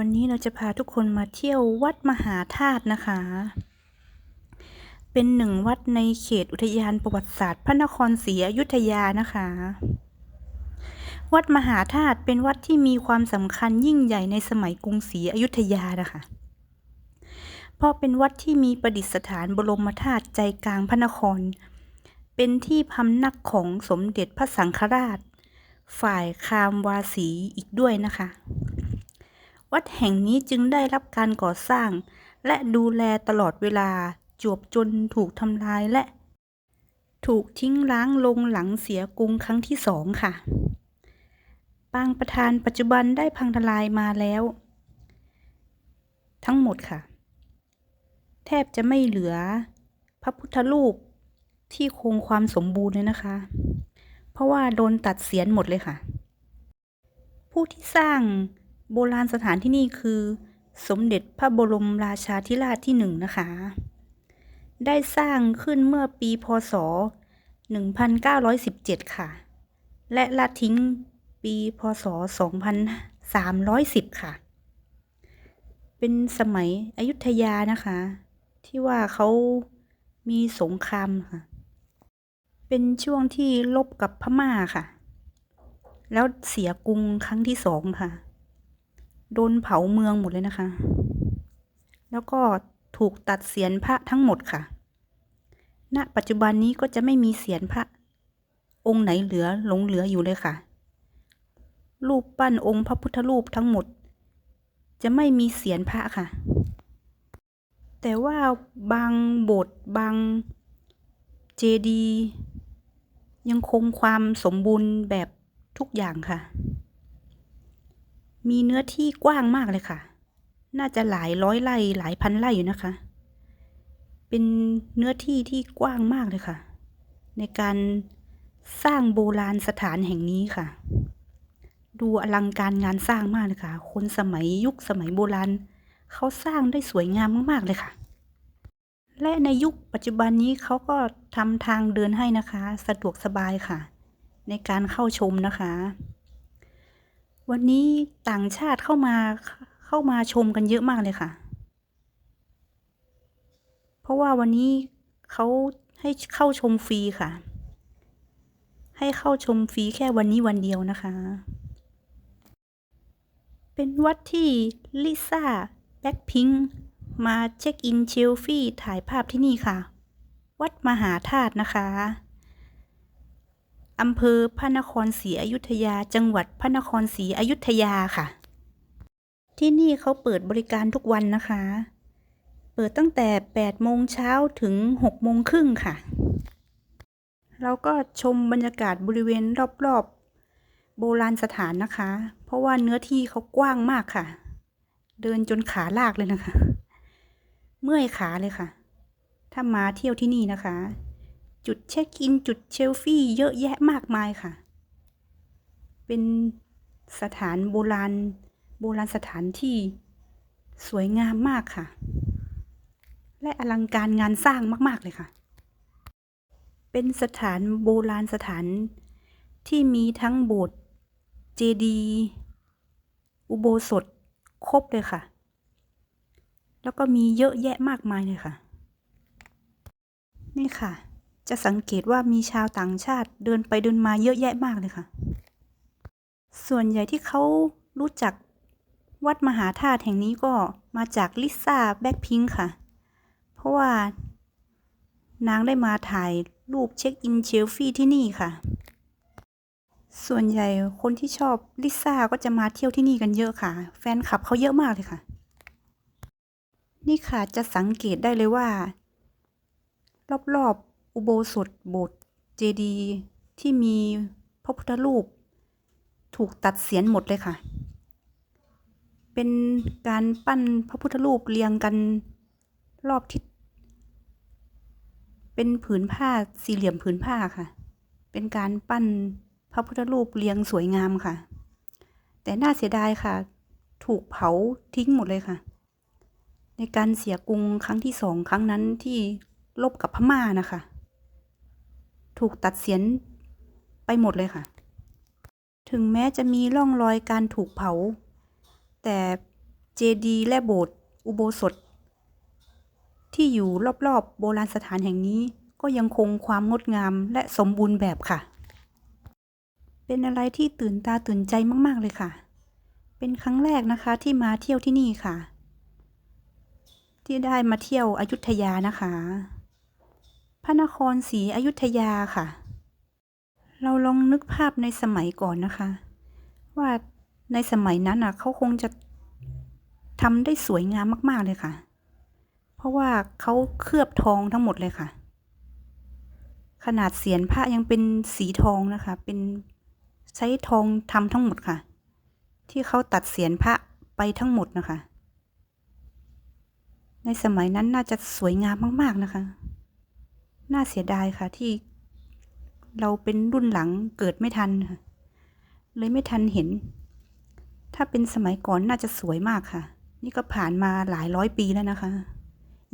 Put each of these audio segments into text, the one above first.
วันนี้เราจะพาทุกคนมาเที่ยววัดมหาธาตุนะคะ เป็นหนึ่งวัดในเขตอุทยานประวัติศาสตร์ พระนครศรีอยุธยานะคะ วัดมหาธาตุเป็นวัดที่มีความสำคัญยิ่งใหญ่ในสมัยกรุงศรีอยุธยานะคะ เพราะเป็นวัดที่มีประดิษฐานบรมธาตุใจกลางพระนคร เป็นที่พำนักของสมเด็จพระสังฆราช ฝ่ายคามวาสีอีกด้วยนะคะ วัดแห่งนี้จึงได้รับการก่อสร้าง และดูแลตลอดเวลาจวบจนถูกทำลายและ ถูกทิ้งร้างลงหลังเสียกรุงครั้งที่สองค่ะ ปางประธานปัจจุบันได้พังทลายมาแล้ว ทั้งหมดค่ะ แทบจะไม่เหลือพระพุทธรูปที่คงความสมบูรณ์เลยนะคะ เพราะว่าโดนตัดเสียนหมดเลยค่ะ ผู้ที่สร้าง โบราณสถานที่นี่คือ สมเด็จพระบรมราชาธิราชที่หนึ่งนะคะ ได้สร้างขึ้นเมื่อปีพศ 1917 ค่ะ และละทิ้งปีพศ 2310 ค่ะ เป็นสมัยอยุธยานะคะ ที่ว่าเขามีสงครามค่ะ เป็นช่วงที่ลบกับพม่าค่ะ แล้วเสียกรุงครั้งที่สองค่ะ โดนเผาเมืองหมดเลยนะคะ แล้วก็ถูกตัดเสียนพระทั้งหมดค่ะ ณ ปัจจุบันนี้ก็จะไม่มีเสียนพระ องค์ไหนเหลือหลงเหลืออยู่เลยค่ะ รูปปั้นองค์พระพุทธรูปทั้งหมด จะไม่มีเสียนพระค่ะ แต่ว่าบางโบสถ์บางเจดี ยังคงความสมบูรณ์แบบทุกอย่างค่ะ มีเนื้อที่กว้างมากเลยค่ะ น่าจะหลายร้อยไร่หลายพันไร่อยู่นะคะ เป็นเนื้อที่ที่กว้างมากเลยค่ะ ในการสร้างโบราณสถานแห่งนี้ค่ะ ดูอลังการงานสร้างมากเลยค่ะ คนสมัยยุคสมัยโบราณเขาสร้างได้สวยงามมากๆเลยค่ะ และในยุคปัจจุบันนี้เขาก็ทำทางเดินให้นะคะ สะดวกสบายค่ะ ในการเข้าชมนะคะ วันนี้ต่างชาติเข้ามาเข้ามาชมกันเยอะมากเลยค่ะ เพราะว่าวันนี้เขาให้เข้าชมฟรีค่ะ ให้เข้าชมฟรีแค่วันนี้วันเดียวนะคะ เป็นวัดที่ลิซ่าแบ็คพิงมาเช็คอินเชลฟี่ถ่ายภาพที่นี่ค่ะ วัดมหาธาตุนะคะ อำเภอพระนครศรีอยุธยา จังหวัดพระนครศรีอยุธยาค่ะ ที่นี่เขาเปิดบริการทุกวันนะคะ เปิดตั้งแต่ 8 โมงเช้าถึง 6 โมงครึ่งค่ะ เราก็ชมบรรยากาศบริเวณรอบๆ โบราณสถานนะคะ เพราะว่าเนื้อที่เขากว้างมากค่ะ เดินจนขาลากเลยนะคะ เมื่อยขาเลยค่ะ ถ้ามาเที่ยวที่นี่นะคะ จุดเช็คอิน จุดเชลฟี่ เยอะแยะมากมายค่ะ เป็นสถานโบราณ โบราณสถานที่สวยงามมากค่ะ และอลังการงานสร้างมาก ๆ เลยค่ะ เป็นสถานโบราณสถานที่มีทั้งโบสถ์เจดีย์อุโบสถครบเลยค่ะ แล้วก็มีเยอะแยะมากมายเลยค่ะ นี่ค่ะ จะสังเกตว่ามีชาวต่างชาติเดินไปเดินมาเยอะแยะมากเลยค่ะ ส่วนใหญ่ที่เขารู้จักวัดมหาธาตุแห่งนี้ก็มาจากลิซ่าแบ็คพิงค์ค่ะ เพราะว่านางได้มาถ่ายรูปเช็คอินเชลฟี่ที่นี่ค่ะ ส่วนใหญ่คนที่ชอบลิซ่าก็จะมาเที่ยวที่นี่กันเยอะค่ะ แฟนคลับเขาเยอะมากเลยค่ะ นี่ค่ะจะสังเกตได้เลยว่า รอบ อุโบสถโบสถ์เจดีย์ที่มีพระพุทธรูป ถูกตัดเสียนหมดเลยค่ะ เป็นการปั้นพระพุทธรูปเรียงกันรอบทิศ เป็นผืนผ้าสี่เหลี่ยมผืนผ้าค่ะ เป็นการปั้นพระพุทธรูปเรียงสวยงามค่ะ แต่น่าเสียดายค่ะ ถูกเผาทิ้งหมดเลยค่ะ ในการเสียกรุงครั้งที่สองครั้งนั้นที่ลบกับพม่านะคะ ถูกตัดเสียนไปหมดเลยค่ะ ถึงแม้จะมีร่องรอยการถูกเผา แต่เจดีและโบสถ์อุโบสถ ที่อยู่รอบๆ โบราณสถานแห่งนี้ก็ยังคงความงดงามและสมบูรณ์แบบค่ะ เป็นอะไรที่ตื่นตาตื่นใจมากๆเลยค่ะ เป็นครั้งแรกนะคะที่มาเที่ยวที่นี่ค่ะ ที่ได้มาเที่ยวอยุธยานะคะ ระนครศรีอยุธยาค่ะ เราลองนึกภาพในสมัยก่อนนะคะ ว่าในสมัยนั้นอะเขาคงจะทำได้สวยงามมาก ๆ เลยค่ะ เพราะว่าเขาเคลือบทองทั้งหมดเลยค่ะ ขนาดเสียนพระยังเป็นสีทองนะคะ เป็นใช้ทองทำทั้งหมดค่ะ ที่เขาตัดเสียนพระไปทั้งหมดนะคะ ในสมัยนั้นน่าจะสวยงามมาก ๆ นะคะ น่าเสียดายค่ะที่เราเป็นรุ่นหลังเกิดไม่ทันค่ะ เลยไม่ทันเห็น ถ้าเป็นสมัยก่อนน่าจะสวยมากค่ะ นี่ก็ผ่านมาหลายร้อยปีแล้วนะคะ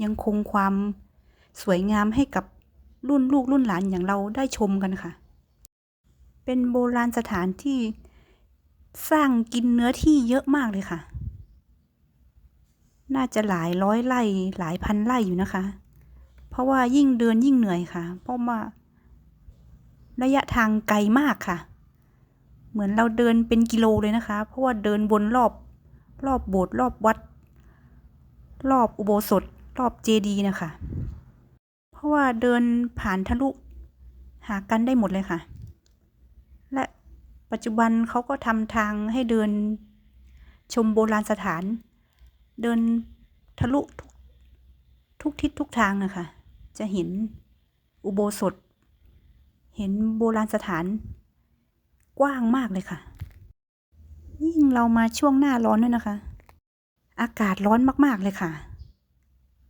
ยังคงความสวยงามให้กับรุ่นลูกรุ่นหลานอย่างเราได้ชมกันค่ะ เป็นโบราณสถานที่สร้างกินเนื้อที่เยอะมากเลยค่ะ น่าจะหลายร้อยไร่หลายพันไร่อยู่นะคะ เพราะว่ายิ่งเดินยิ่งเหนื่อยค่ะ เพราะว่าระยะทางไกลมากค่ะ เหมือนเราเดินเป็นกิโลเลยนะคะ เพราะว่าเดินวนรอบรอบโบสถ์รอบวัด รอบอุโบสถ รอบเจดีย์นะคะ เพราะว่าเดินผ่านทะลุหากันได้หมดเลยค่ะ และปัจจุบันเขาก็ทำทางให้เดินชมโบราณสถาน เดินทะลุทุกทุกทิศทุกทางนะคะ จะเห็นอุโบสถ เห็นโบราณสถานกว้างมากเลยค่ะ ยิ่งเรามาช่วงหน้าร้อนด้วยนะคะ อากาศร้อนมากๆเลยค่ะ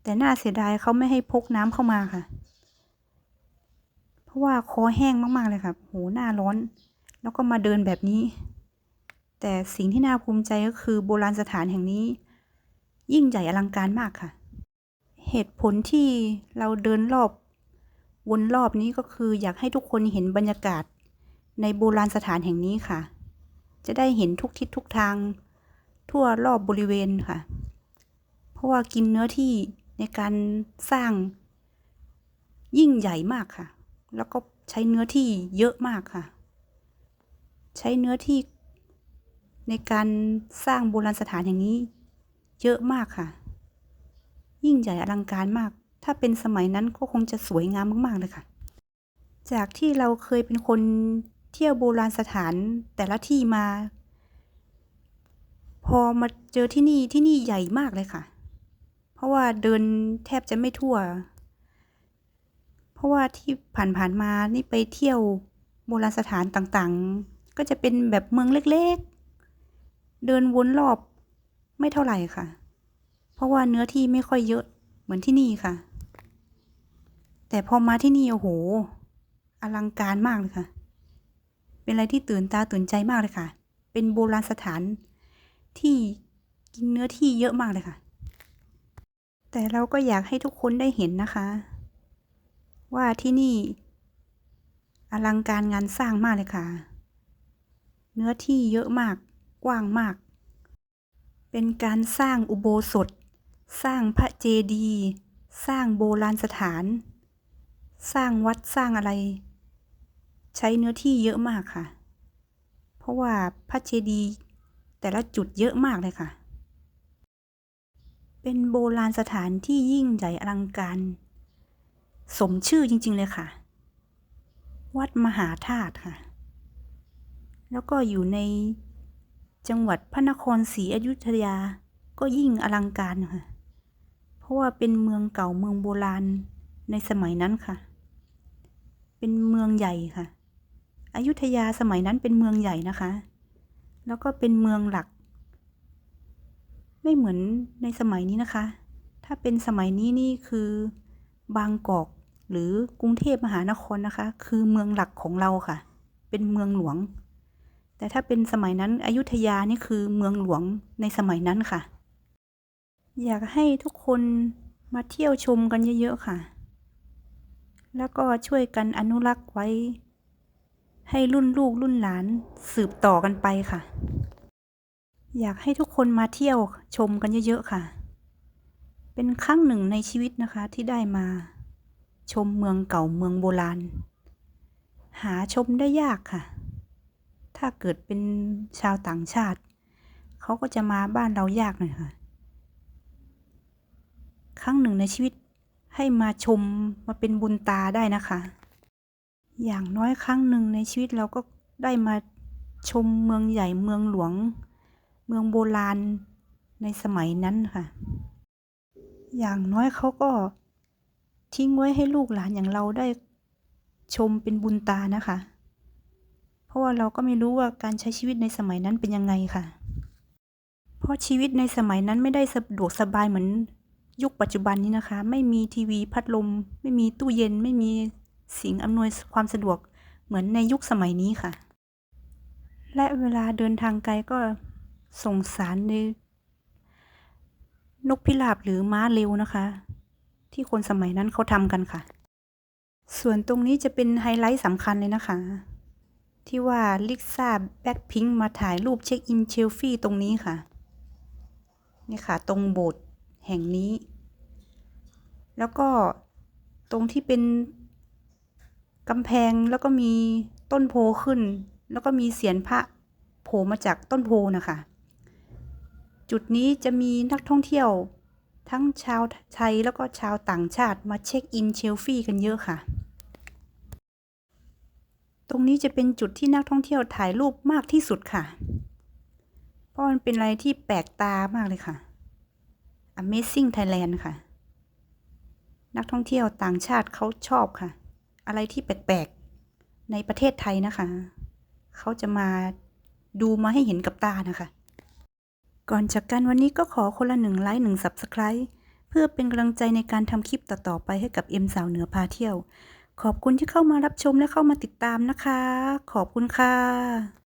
แต่น่าเสียดายเขาไม่ให้พกน้ำเข้ามาค่ะ เพราะว่าคอแห้งมากๆเลยค่ะโหหน้าร้อน แล้วก็มาเดินแบบนี้ แต่สิ่งที่น่าภูมิใจก็คือโบราณสถานแห่งนี้ ยิ่งใหญ่อลังการมากค่ะ เหตุผลที่เราเดินรอบ วนรอบนี้ก็คืออยากให้ทุกคนเห็นบรรยากาศ ในโบราณสถานแห่งนี้ค่ะ จะได้เห็นทุกทิศทุกทาง ทั่วรอบบริเวณค่ะ เพราะว่ากินเนื้อที่ในการสร้าง ยิ่งใหญ่มากค่ะ แล้วก็ใช้เนื้อที่เยอะมากค่ะ ใช้เนื้อที่ในการสร้างโบราณสถานอย่างนี้ เยอะมากค่ะ ยิ่งใหญ่อลังการมาก ถ้าเป็นสมัยนั้นก็คงจะสวยงามมากๆเลยค่ะ จากที่เราเคยเป็นคนเที่ยวโบราณสถานแต่ละที่มา พอมาเจอที่นี่ที่นี่ใหญ่มากเลยค่ะ เพราะว่าเดินแทบจะไม่ทั่ว เพราะว่าที่ผ่านๆมานี่ไปเที่ยวโบราณสถานต่างๆ ก็จะเป็นแบบเมืองเล็กๆ เดินวนรอบไม่เท่าไหร่ค่ะ เพราะว่าเนื้อที่ไม่ค่อยเยอะเหมือนที่นี่ค่ะ แต่พอมาที่นี่โอ้โห อลังการมากเลยค่ะ เป็นอะไรที่ตื่นตาตื่นใจมากเลยค่ะ เป็นโบราณสถานที่กินเนื้อที่เยอะมากเลยค่ะ แต่เราก็อยากให้ทุกคนได้เห็นนะคะ ว่าที่นี่ อลังการงานสร้างมากเลยค่ะ เนื้อที่เยอะมาก กว้างมาก เป็นการสร้างอุโบสถ สร้างพระเจดีย์สร้างโบราณสถาน สร้างวัดสร้างอะไร ใช้เนื้อที่เยอะมากค่ะ เพราะว่าพระเจดีย์แต่ละจุดเยอะมากเลยค่ะ เป็นโบราณสถานที่ยิ่งใหญ่อลังการ สมชื่อจริง ๆ เลยค่ะ วัดมหาธาตุค่ะ แล้วก็อยู่ในจังหวัดพระนครศรีอยุธยาก็ยิ่งอลังการค่ะ ราะว่าเป็นเมืองเก่าเมืองโบราณในสมัยนั้นค่ะ เป็นเมืองใหญ่ค่ะ อยุธยาสมัยนั้นเป็นเมืองใหญ่นะคะ แล้วก็เป็นเมืองหลัก ไม่เหมือนในสมัยนี้นะคะ ถ้าเป็นสมัยนี้นี่คือบางกอกหรือกรุงเทพมหานครนะคะ คือเมืองหลักของเราค่ะ เป็นเมืองหลวง แต่ถ้าเป็นสมัยนั้นอยุธยานี่คือเมืองหลวงในสมัยนั้นค่ะ อยากให้ทุกคนมาเที่ยวชมกันเยอะๆค่ะ แล้วก็ช่วยกันอนุรักษ์ไว้ ให้รุ่นลูกรุ่นหลานสืบต่อกันไปค่ะ อยากให้ทุกคนมาเที่ยวชมกันเยอะๆค่ะ เป็นครั้งหนึ่งในชีวิตนะคะที่ได้มา ชมเมืองเก่าเมืองโบราณ หาชมได้ยากค่ะ ถ้าเกิดเป็นชาวต่างชาติ เขาก็จะมาบ้านเรายากหน่อยค่ะ ครั้งหนึ่งในชีวิตให้มาชมมาเป็นบุญตาได้นะคะ อย่างน้อยครั้งหนึ่งในชีวิตเราก็ได้มาชมเมืองใหญ่เมืองหลวง เมืองโบราณในสมัยนั้นค่ะ อย่างน้อยเขาก็ทิ้งไว้ให้ลูกหลานอย่างเราได้ชมเป็นบุญตานะคะ เพราะว่าเราก็ไม่รู้ว่าการใช้ชีวิตในสมัยนั้นเป็นยังไงค่ะ เพราะชีวิตในสมัยนั้นไม่ได้สะดวกสบายเหมือน ยุคปัจจุบันนี้นะคะ ไม่มีทีวีพัดลม ไม่มีตู้เย็น ไม่มีสิ่งอำนวยความสะดวกเหมือนในยุคสมัยนี้ค่ะ และเวลาเดินทางไกลก็ส่งสารในนกพิราบหรือม้าเร็วนะคะ ที่คนสมัยนั้นเขาทำกันค่ะ ส่วนตรงนี้จะเป็นไฮไลท์สำคัญเลยนะคะ ที่ว่าลิซ่าแบ็คพิงมาถ่ายรูปเช็คอินเชลฟี่ตรงนี้ค่ะ นี่ค่ะ ตรงโบสถ์ แห่งนี้ แล้วก็ตรงที่เป็นกำแพงแล้วก็มีต้นโพขึ้น แล้วก็มีเสียนพระโผล่มาจากต้นโพนะคะ จุดนี้จะมีนักท่องเที่ยวทั้งชาวไทยแล้วก็ชาวต่างชาติมาเช็คอินเชลฟี่กันเยอะค่ะ ตรงนี้จะเป็นจุดที่นักท่องเที่ยวถ่ายรูปมากที่สุดค่ะ เพราะมันเป็นอะไรที่แปลกตามากเลยค่ะ Amazing Thailand ค่ะ นักท่องเที่ยวต่างชาติเขาชอบค่ะ อะไรที่แปลกๆ ในประเทศไทยนะคะ เขาจะมาดูมาให้เห็นกับตานะคะ ก่อนจากกันวันนี้ก็ขอคนละหนึ่งไลค์หนึ่ง Subscribe เพื่อเป็นกำลังใจในการทำคลิปต่อๆไปให้กับเอ็มสาวเหนือพาเที่ยว ขอบคุณที่เข้ามารับชมและเข้ามาติดตามนะคะ ขอบคุณค่ะ